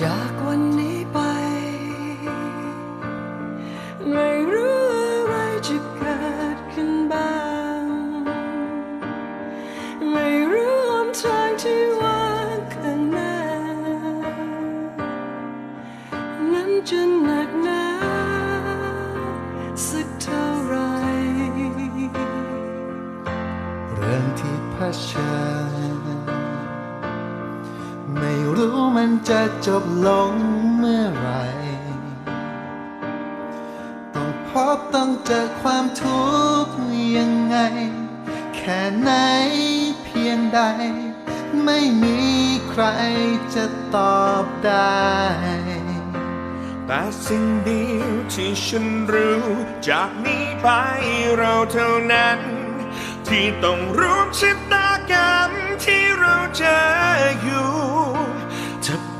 จากวันนี้ไป ไม่รู้อะไรจะเกิดขึ้นบ้าง ไม่รู้หนทางที่ว่างข้างหน้า นั้นจะหนักหนาสักเท่าไร เรื่องที่เผชิญ รู้มันจะจบลงเมื่อไร ต้องพบต้องเจอความทุกข์ยังไง แค่ไหนเพียงใด ไม่มีใครจะตอบได้ แต่สิ่งเดียวที่ฉันรู้ จากนี้ไปเราเท่านั้น ที่ต้องร่วมชะตากรรมที่เราจออยู่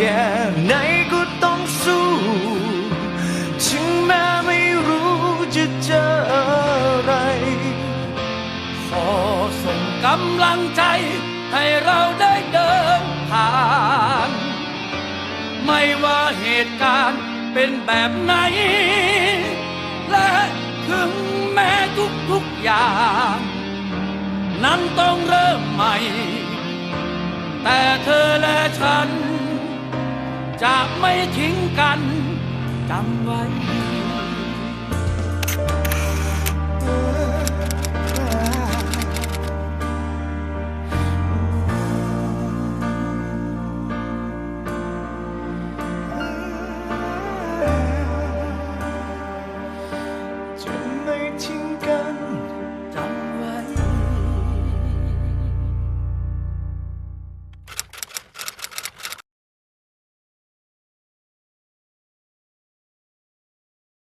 แค่ไหนก็ต้องสู้ ถึงแม้ไม่รู้จะเจออะไร ขอส่งกำลังใจ ให้เราได้เดินผ่าน ไม่ว่าเหตุการณ์เป็นแบบไหน และถึงแม้ทุกๆอย่าง นั้นต้องเริ่มใหม่ แต่เธอและฉัน จะไม่ทิ้งกันจำไว้